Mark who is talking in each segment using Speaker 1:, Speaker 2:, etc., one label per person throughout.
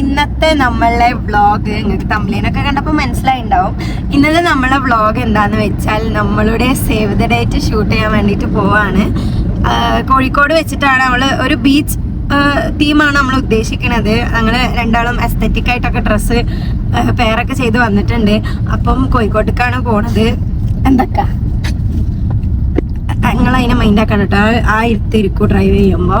Speaker 1: ഇന്നത്തെ നമ്മളെ വ്ളോഗ് നിങ്ങൾക്ക് തമ്മിലിനൊക്കെ കണ്ടപ്പോൾ മനസ്സിലായിണ്ടാവും. ഇന്നത്തെ നമ്മളെ വ്ളോഗ് എന്താന്ന് വെച്ചാൽ നമ്മളുടെ സേവ് ദ ഡേറ്റ് ഷൂട്ട് ചെയ്യാൻ വേണ്ടിയിട്ട് പോവാണ്. കോഴിക്കോട് വെച്ചിട്ടാണ് നമ്മൾ ഒരു ബീച്ച് തീമാണ് നമ്മൾ ഉദ്ദേശിക്കുന്നത് ഞങ്ങൾ രണ്ടാളും അസ്തറ്റിക് ആയിട്ടൊക്കെ ഡ്രസ്സ് പെയറൊക്കെ ചെയ്ത് വന്നിട്ടുണ്ട്. അപ്പം കോഴിക്കോട്ടേക്കാണ് പോണത്. എന്തൊക്കെ? നിങ്ങൾ അതിനെ മൈൻഡ് ആക്കണം കേട്ടോ ആ- ആ ഇരുത്തിരിക്കും ഡ്രൈവ് ചെയ്യുമ്പോൾ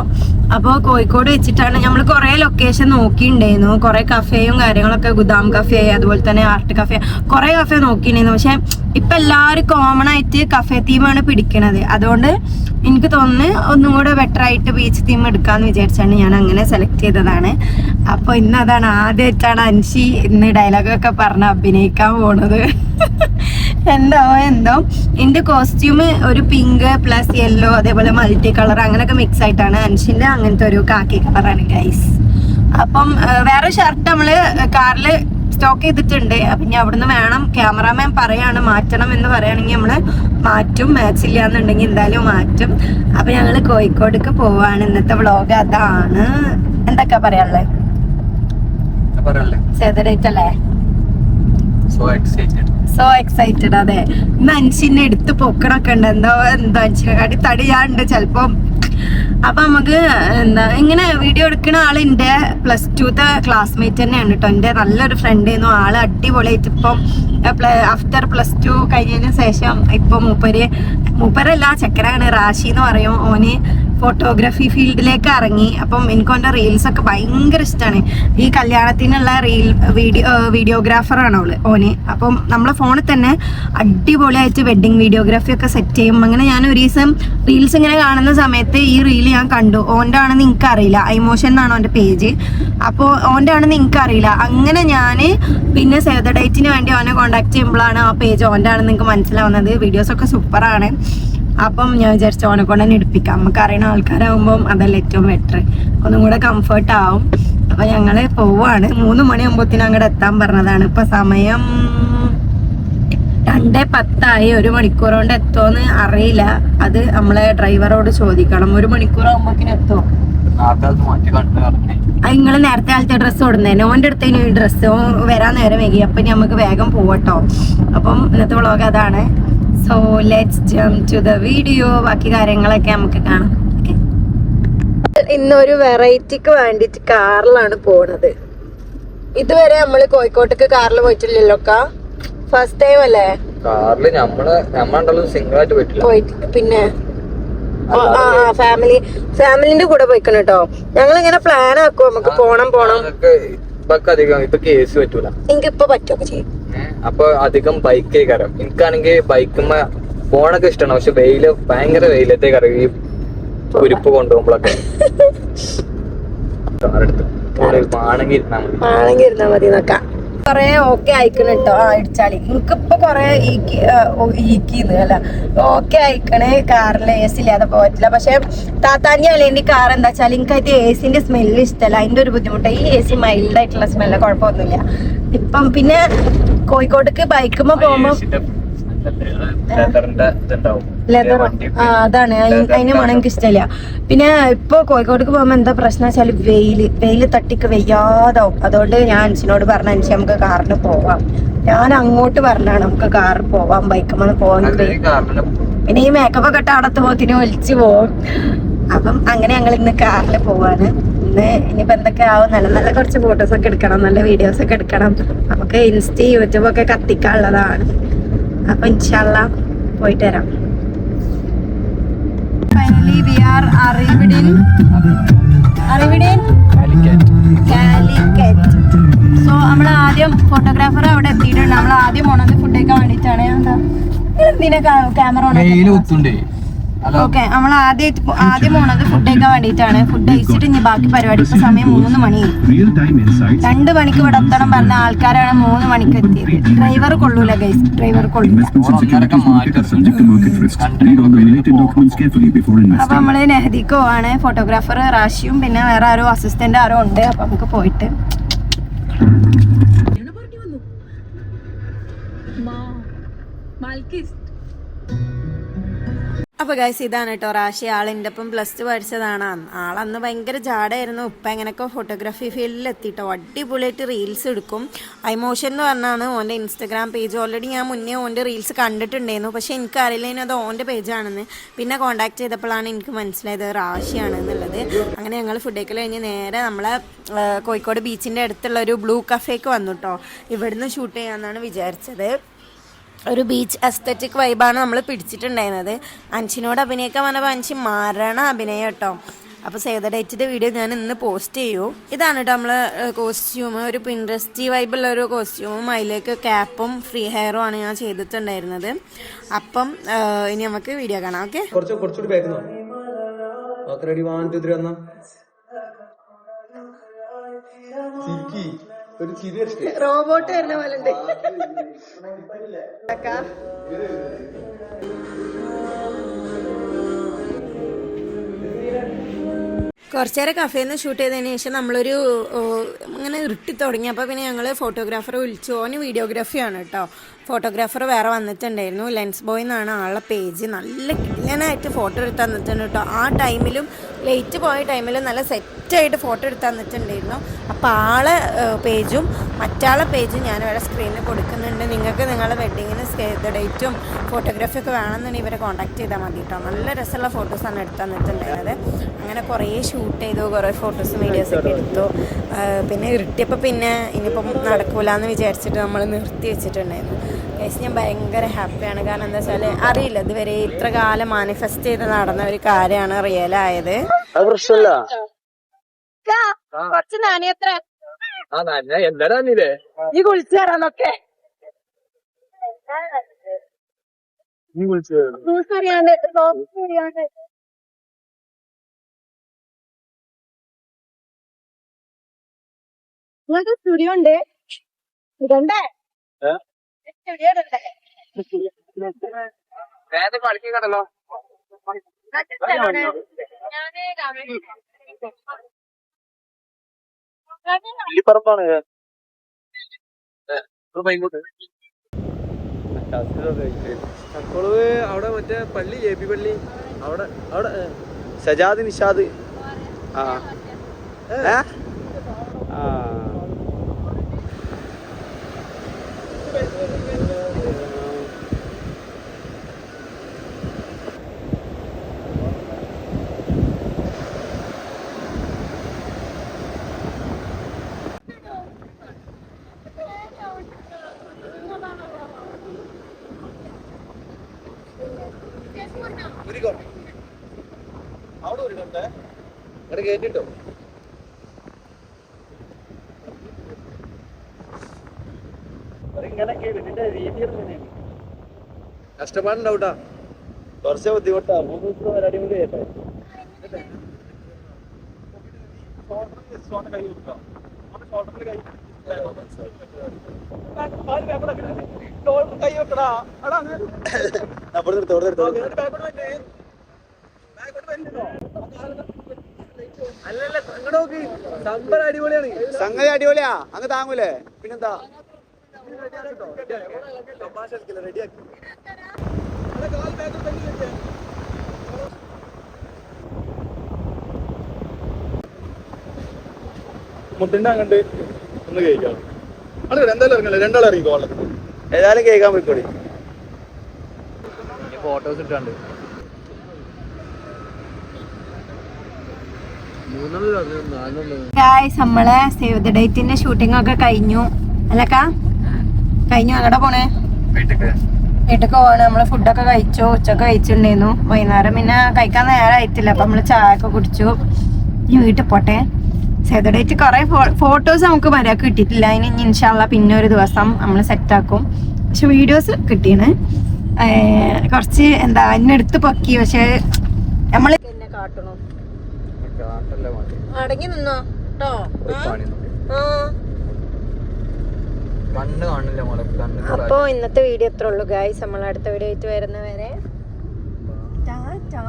Speaker 1: അപ്പോൾ കോഴിക്കോട് വെച്ചിട്ടാണ് നമ്മൾ കുറേ ലൊക്കേഷൻ നോക്കിയിട്ടുണ്ടായിരുന്നു കുറേ കഫേയും കാര്യങ്ങളൊക്കെ ഗുദാം കഫേ അതുപോലെ തന്നെ ആർട്ട് കഫേ കുറേ കഫേ നോക്കിയിട്ടുണ്ടായിരുന്നു പക്ഷേ ഇപ്പം എല്ലാവരും കോമൺ ആയിട്ട് കഫേ തീമാണ് പിടിക്കണത്. അതുകൊണ്ട് എനിക്ക് തോന്നുന്നു ഒന്നും കൂടെ ബെറ്റർ ആയിട്ട് ബീച്ച് തീം എടുക്കാമെന്ന് വിചാരിച്ചാണ് ഞാൻ അങ്ങനെ സെലക്ട് ചെയ്തതാണ്. അപ്പോൾ ഇന്ന് അതാണ് ആദ്യമായിട്ടാണ് അൻഷി ഇന്ന് ഡയലോഗൊക്കെ പറഞ്ഞ് അഭിനയിക്കാൻ പോണത്. എന്തോ എന്തോ. എന്റെ കോസ്റ്റ്യൂം ഒരു പിങ്ക് പ്ലസ് യെല്ലോ അതേപോലെ മൾട്ടി കളർ അങ്ങനെയൊക്കെ മിക്സ് ആയിട്ടാണ് അൻഷിന്റെ അങ്ങനത്തെ ഒരു കാക്കി കളറാണ് ഗൈസ് അപ്പം വേറെ ഷർട്ട് നമ്മൾ കാറിൽ സ്റ്റോക്ക് ചെയ്തിട്ടുണ്ട്. അപ്പൊ ഇനി അവിടുന്ന് വേണം ക്യാമറാമാൻ പറയാണ് മാറ്റണം എന്ന് പറയുകയാണെങ്കിൽ നമ്മൾ മാറ്റും. മാച്ച് ഇല്ല എന്നുണ്ടെങ്കിൽ എന്തായാലും മാറ്റും. അപ്പൊ ഞങ്ങൾ കോഴിക്കോടേക്ക് പോവാണ്. ഇന്നത്തെ വ്ളോഗ് അതാണ്. എന്തൊക്കെ പറയാനുള്ളത് സെതറേറ്റ് അല്ലേ?
Speaker 2: സോ എക്സൈറ്റഡ്
Speaker 1: അതെ. മനുഷ്യനെ എടുത്ത് പൊക്കണൊക്കെ ഉണ്ട്. എന്തോ എന്താ മനുഷ്യനെക്കാട്ടി തടിയാണ്ട് ചെലപ്പം. അപ്പൊ നമുക്ക് എന്താ ഇങ്ങനെ വീഡിയോ എടുക്കുന്ന ആളിന്റെ പ്ലസ് ടുത്തെ ക്ലാസ്മേറ്റ് തന്നെയാണ് കേട്ടോ എന്റെ നല്ലൊരു ഫ്രണ്ട് ആയിരുന്നു. ആൾ അടിപൊളിയായിട്ട് ഇപ്പം ആഫ്റ്റർ പ്ലസ് ടു കഴിഞ്ഞതിന് ശേഷം ഇപ്പൊ മൂപ്പര് മൂപ്പരല്ല ചക്കരാണ് റാഷി എന്ന് പറയും ഓന്. ഫോട്ടോഗ്രാഫി ഫീൽഡിലേക്ക് ഇറങ്ങി. അപ്പം എനിക്ക് റീൽസ് ഒക്കെ ഭയങ്കര ഇഷ്ടമാണ് ഈ കല്യാണത്തിനുള്ള റീൽ വീഡിയോ വീഡിയോഗ്രാഫറാണ് അവൾ ഓന്. അപ്പം നമ്മളെ ഫോണിൽ തന്നെ അടിപൊളിയായിട്ട് വെഡിങ് വീഡിയോഗ്രാഫി ഒക്കെ സെറ്റ് ചെയ്യും. അങ്ങനെ ഞാൻ ഒരു ദിവസം റീൽസ് ഇങ്ങനെ കാണുന്ന സമയത്ത് ഈ റീൽ ഞാൻ കണ്ടു. ഓന്റെ ആണെന്ന് എനിക്ക് അറിയില്ല ഐമോഷൻ എന്നാണ് അവന്റെ പേജ് അപ്പോൾ ഓന്റെ ആണെന്ന് എനിക്ക് അറിയില്ല അങ്ങനെ ഞാൻ പിന്നെ സേവ് ദ ഡേറ്റിന് വേണ്ടി അവനെ കോൺടാക്ട് ചെയ്യുമ്പോഴാണ് ആ പേജ് ഓന്റെ ആണെന്ന് എനിക്ക് മനസ്സിലാവുന്നത്. വീഡിയോസൊക്കെ സൂപ്പറാണ് അപ്പം ഞാൻ വിചാരിച്ചു ഓനെ തന്നെ എടുപ്പിക്കാം നമുക്ക് അറിയണ ആൾക്കാരാകുമ്പം അതല്ല ഏറ്റവും ബെറ്റർ ഒന്നും കൂടെ കംഫർട്ട് ആവും. അപ്പൊ ഞങ്ങൾ പോവാണ്. മൂന്ന് മണിയാകുമ്പോഴത്തേനും അങ്ങോട്ട് എത്താൻ പറഞ്ഞതാണ്. ഇപ്പൊ സമയം രണ്ടേ പത്തായി. ഒരു മണിക്കൂർ കൊണ്ട് എത്തുമോന്ന് അറിയില്ല. അത് നമ്മളെ ഡ്രൈവറോട് ചോദിക്കണം. ഒരു മണിക്കൂർ ആകുമ്പോഴത്തേനും നിങ്ങൾ നേരത്തെ കാലത്തെ ഡ്രസ്സ് കൊടുന്നേനെ ഓന്റെ അടുത്ത് ഇനി ഡ്രസ്സ് വരാൻ നേരം വൈകി. അപ്പൊ നമുക്ക് വേഗം പോവട്ടോ. അപ്പം ഇന്നത്തെ വ്ളോഗ് അതാണ്. So let's jump to the video ബാക്കി കാര്യങ്ങളൊക്കെ നമുക്ക് കാണാം. ഇന്നൊരു വെറൈറ്റിക്ക് വേണ്ടിട്ട് കാറിലാണ് പോണത്. ഇതുവരെ നമ്മൾ കോഴിക്കോട്ടേക്ക് കാറിൽ പോയിട്ടില്ലല്ലോ ഫസ്റ്റ് ടൈം അല്ലേ?
Speaker 2: കാറിൽ നമ്മൾ നമ്മളുണ്ടല്ലോ സിംഗിൾ ആയിട്ട് പോയിട്ടില്ല.
Speaker 1: പോയിട്ട് പിന്നെ? ആ ഫാമിലി ഫാമിലിന്റെ കൂടെ പോയിക്കണം കേട്ടോ ഞങ്ങൾ ഇങ്ങനെ പ്ലാൻ ആക്കും. നമുക്ക് പോണം പോണം.
Speaker 2: അധികം ഇപ്പൊ കേസ് പറ്റൂല.
Speaker 1: എനിക്കിപ്പോ പറ്റുമൊക്കെ ചെയ്യും.
Speaker 2: അപ്പൊ അധികം ബൈക്കേ കയറും എനിക്കാണെങ്കിൽ ബൈക്കുമ്മ പോണൊക്കെ ഇഷ്ടമാണ് പക്ഷെ വെയിൽ ഭയങ്കര വെയിലത്തെ കറങ്ങി ഈ കുരിപ്പ് കൊണ്ടുപോകുമ്പോഴൊക്കെ ആണെങ്കിൽ ഇരുന്നാ മതി.
Speaker 1: ആണെങ്കിൽ ഇരുന്നാ മതി നോക്കാം കൊറേ ഓക്കെ അയക്കണ കേട്ടോ ആ ഇടിച്ചാളി. എനിക്കിപ്പോ കൊറേ ഈക്കി ഈക്കിന്ന് അല്ല. ഓക്കെ അയക്കണേ കാറിൽ എ സി ഇല്ലാതെ പോയിട്ടില്ല. പക്ഷെ അല്ല അല്ലേണ്ടി കാർ എന്താ വെച്ചാൽ എനിക്കത് എ സിന്റെ സ്മെല്ല് ഇഷ്ടമല്ല അതിന്റെ ഒരു ബുദ്ധിമുട്ട്. ഈ എ സി മൈൽഡ് ആയിട്ടുള്ള സ്മെല്ല് കുഴപ്പമൊന്നുമില്ല. ഇപ്പം പിന്നെ കോഴിക്കോട്ടേക്ക് ബൈക്കുമ്പോ പോകുമ്പോ ലെതർ അതാണ്. അതിന് മണം എനിക്ക് ഇഷ്ടമില്ല പിന്നെ ഇപ്പൊ കോഴിക്കോട്ടേക്ക് പോകുമ്പോ എന്താ പ്രശ്നം വെച്ചാൽ വെയിൽ വെയിൽ തട്ടിക്ക് വെയ്യാതാവും. അതുകൊണ്ട് ഞാൻ അൻസിനോട് പറഞ്ഞ അൻസി നമുക്ക് കാറിന് പോവാം. ഞാൻ അങ്ങോട്ട് പറഞ്ഞാണ് നമുക്ക് കാറിൽ പോവാം ബൈക്കുമ്പോൾ പോവാൻ പിന്നെ ഈ മേക്കപ്പ് ഒക്കെ ഇട്ട് പോകത്തിന് എത്തുമ്പോത്തിന് ഒലിച്ചു പോവും. അപ്പം അങ്ങനെ ഞങ്ങൾ ഇന്ന് കാറിൽ പോവാണ്. ഇന്ന് ഇനിയിപ്പോ എന്തൊക്കെ ആവും? നല്ല നല്ല കുറച്ച് ഫോട്ടോസ് ഒക്കെ എടുക്കണം നല്ല വീഡിയോസ് ഒക്കെ എടുക്കണം. നമുക്ക് ഇൻസ്റ്റ യൂട്യൂബ് ഒക്കെ കത്തിക്കാനുള്ളതാണ്. അപ്പൊ ഇൻഷാല്ല പോയിട്ട് വരാം finally we are arrived in arrived in Calicut so നമ്മൾ ആദ്യം ഫോട്ടോഗ്രാഫർ അവിടെ എത്തിയിട്ടുണ്ട്. നമ്മൾ ആദ്യം പോണത് ഫുഡ് കഴിക്കാൻ വേണ്ടിയിട്ടാണ്. എന്താ എന്തിനാ ക്യാമറ
Speaker 2: അല്ല
Speaker 1: ഓക്കെ നമ്മൾ ആദ്യം ആദ്യം പോണത് ഫുഡ് കഴിക്കാൻ വേണ്ടിയിട്ടാണ് ഫുഡ് കഴിച്ചിട്ട് ഇനി ബാക്കി പരിപാടി ഇപ്പൊ സമയം മൂന്ന് മണി. രണ്ട് മണിക്ക് ഇവിടെ എത്തണം പറഞ്ഞ ആൾക്കാരാണ് മൂന്ന് മണിക്ക് എത്തിയത്. ഡ്രൈവർ കൊള്ളൂല ഗൈസ് ഡ്രൈവർ കൊള്ളൂല. അപ്പൊ നമ്മൾ നെഹദിക്ക് പോവാണ് ഫോട്ടോഗ്രാഫർ റാഷിയും പിന്നെ വേറെ ആരോ അസിസ്റ്റന്റ് ആരോ ഉണ്ട്. അപ്പൊ നമുക്ക് പോയിട്ട്. അപ്പോൾ ഗൈസ് ഇതാണ് കേട്ടോ റാഷി ആളിന്റെ ഒപ്പം പ്ലസ് ടു പഠിച്ചതാണ്. ആളന്ന് ഭയങ്കര ജാടായിരുന്നു ഇപ്പം എങ്ങനെയൊക്കെ ഫോട്ടോഗ്രാഫി ഫീൽഡിൽ എത്തിയിട്ടോ അടിപൊളിയായിട്ട് റീൽസ് എടുക്കും. ഐമോഷൻ എന്ന് പറഞ്ഞാണ് ഓന്റെ ഇൻസ്റ്റഗ്രാം പേജ് ഓൾറെഡി ഞാൻ മുന്നേ ഓന്റെ റീൽസ് കണ്ടിട്ടുണ്ടായിരുന്നു. പക്ഷേ എനിക്കറിയില്ല അത് ഓന്റെ പേജാണെന്ന് പിന്നെ കോൺടാക്ട് ചെയ്തപ്പോഴാണ് എനിക്ക് മനസ്സിലായത് റാഷിയാണ് എന്നുള്ളത്. അങ്ങനെ ഞങ്ങൾ ഫുഡ് കഴിക്കൽ കഴിഞ്ഞ് നേരെ നമ്മളെ കോഴിക്കോട് ബീച്ചിന്റെ അടുത്തുള്ള ഒരു ബ്ലൂ കഫേക്ക് വന്നു കേട്ടോ ഇവിടുന്ന് ഷൂട്ട് ചെയ്യാമെന്നാണ് വിചാരിച്ചത്. ഒരു ബീച്ച് അസ്തറ്റിക് വൈബാണ് നമ്മൾ പിടിച്ചിട്ടുണ്ടായിരുന്നത്. അഞ്ചിനോട് അഭിനയിക്കാൻ പറഞ്ഞപ്പോൾ അൻഷി മരണ അഭിനയം കേട്ടോ. അപ്പോൾ സേവ ഡേറ്റിന്റെ വീഡിയോ ഞാൻ ഇന്ന് പോസ്റ്റ് ചെയ്യൂ. ഇതാണ് കേട്ടോ നമ്മൾ കോസ്റ്റ്യൂം ഒരു പിൻട്രസ്റ്റി വൈബുള്ള ഒരു കോസ്റ്റ്യൂമും അതിലേക്ക് ക്യാപ്പും ഫ്രീ ഹെയറും ആണ് ഞാൻ ചെയ്തിട്ടുണ്ടായിരുന്നത്. അപ്പം ഇനി നമുക്ക് വീഡിയോ കാണാം ഓക്കെ
Speaker 2: കുറച്ച് കുറച്ചുകൂടി റെഡി ടു ത്രീ ഒരു ചിരി
Speaker 1: റോബോട്ട് വരുന്ന പോലെ ഉണ്ട്. കുറച്ചു നേരം കഫേയിൽ നിന്ന് ഷൂട്ട് ചെയ്തതിന് ശേഷം നമ്മളൊരു ഇങ്ങനെ ഇരുട്ടി തുടങ്ങി. അപ്പോൾ പിന്നെ ഞങ്ങൾ ഫോട്ടോഗ്രാഫറെ വിളിച്ചു. ഓന് വീഡിയോഗ്രാഫിയാണ് കേട്ടോ ഫോട്ടോഗ്രാഫർ വേറെ വന്നിട്ടുണ്ടായിരുന്നു. ലെൻസ് ബോയ് എന്നാണ് ആളുടെ പേജ്. നല്ല ക്ലീനായിട്ട് ഫോട്ടോ എടുത്ത് തന്നിട്ടുണ്ട് കേട്ടോ. ആ ടൈമിലും ലേറ്റ് പോയ ടൈമിലും നല്ല സെറ്റായിട്ട് ഫോട്ടോ എടുത്ത് തന്നിട്ടുണ്ടായിരുന്നു. അപ്പോൾ ആളെ പേജും മറ്റാളെ പേജും ഞാൻ ഇവിടെ സ്ക്രീനിൽ കൊടുക്കുന്നുണ്ട്. നിങ്ങൾക്ക് നിങ്ങളുടെ വെഡ്ഡിങ്ങിന് ഡേറ്റും ഫോട്ടോഗ്രാഫി ഒക്കെ വേണമെന്നുണ്ടെങ്കിൽ ഇവരെ കോൺടാക്ട് ചെയ്താൽ മതി കേട്ടോ. നല്ല രസമുള്ള ഫോട്ടോസാണ് എടുത്ത് തന്നിട്ടുണ്ടായിരുന്നത്. അങ്ങനെ കുറേ ഷൂട്ട് ചെയ്തു കുറേ ഫോട്ടോസും വീഡിയോസൊക്കെ എടുത്തു. പിന്നെ ഇരുട്ടിയപ്പോൾ പിന്നെ ഇനിയിപ്പം നടക്കൂലെന്ന് വിചാരിച്ചിട്ട് നമ്മൾ നിർത്തി വെച്ചിട്ടുണ്ടായിരുന്നു. കേസ് ഞാൻ ഭയങ്കര ഹാപ്പിയാണ്. കാരണം എന്താ വെച്ചാൽ അറിയില്ല ഇതുവരെ ഇത്ര കാലം മാനിഫെസ്റ്റ് ചെയ്ത് നടന്ന ഒരു കാര്യമാണ് റിയൽ ആയത്. കുറച്ച് നാണിയത്ര
Speaker 2: നീ
Speaker 1: അറിയാണ്ട് അറിയാണ്ട്. നിങ്ങൾക്ക് സ്റ്റുഡിയോ ഉണ്ട്? ഇതുണ്ടേ? ഇടണ്ടേ
Speaker 2: നേരത്തെ കളിക്കണ്ടല്ലോ. പറമ്പാണ് അപ്പോൾ അവിടെ മറ്റേ പള്ളി എ പി പള്ളി. അവിടെ അവിടെ സജാദ് നിഷാദ്. ആ. ഏ? ആ അവിടെ ഒരു കണ്ടേ. ഇവിടെ കേട്ടിട്ടോ കഷ്ടപ്പാടുണ്ടാവൂട്ടാ കുറച്ച് ബുദ്ധിമുട്ടാ. മൂന്ന് ദിവസം ഒരു അടിപൊളി കേട്ടെ. അവിടെ കൈ കൊടുക്കാം. ഷോൾഡറിൽ അല്ലല്ല
Speaker 3: സംഗതി അടിപൊളിയാ അങ്ങ് താങ്ങൂലേ? പിന്നെന്താ?
Speaker 4: മുട്ടിണ്ടാങ്ങണ്ട് അങ്ങോട്ട്. ഒന്ന് കേൾക്കാം. അത് എന്തായാലും ഇറങ്ങില്ല? രണ്ടാൾ ഇറങ്ങിക്കോ വെള്ളത്തിൽ
Speaker 3: ഏതായാലും കേൾക്കാൻ പോയിക്കോടി
Speaker 2: ഫോട്ടോസ് ഇട്ടാണ്ട്.
Speaker 1: ഗായ്സ് നമ്മളെ സേവ് ദ ഡേറ്റിന്റെ ഷൂട്ടിംഗ് ഒക്കെ കഴിഞ്ഞു. അല്ലക്കാ? കഴിഞ്ഞു. അങ്ങടെ പോണേ?
Speaker 2: വീട്ടിക്ക്.
Speaker 1: പോവാണ്. നമ്മൾ ഫുഡൊക്കെ കഴിച്ചു. ഉച്ചയ്ക്ക് കഴിച്ചിട്ടുണ്ടായിരുന്നു. വൈകുന്നേരം പിന്നെ കഴിക്കാൻ നേരമായിട്ടില്ല അപ്പൊ നമ്മൾ ചായ ഒക്കെ കുടിച്ചു. ഇനി വീട്ടിൽ പോട്ടെ? ദ കുറെ ഫോട്ടോസ് നമുക്ക് മര്യാദ കിട്ടിയിട്ടില്ല. അതിന് ഇനി ഇൻഷാല്ല പിന്നെ ഒരു ദിവസം നമ്മൾ സെറ്റ് ആക്കും. പക്ഷെ വീഡിയോസ് കിട്ടിയാണ് കുറച്ച് എന്താ എന്നെടുത്ത് പൊക്കി. പക്ഷെ നമ്മൾ എന്നെ കാട്ടണോ? അടങ്ങി നിന്നോ? കേട്ടോ അപ്പോൾ ഇന്നത്തെ വീഡിയോ ഇത്രേ ഉള്ളൂ ഗായ്സ് നമ്മൾ അടുത്ത വീഡിയോ ആയിട്ട് വരുന്നവരെ. ടാറ്റാ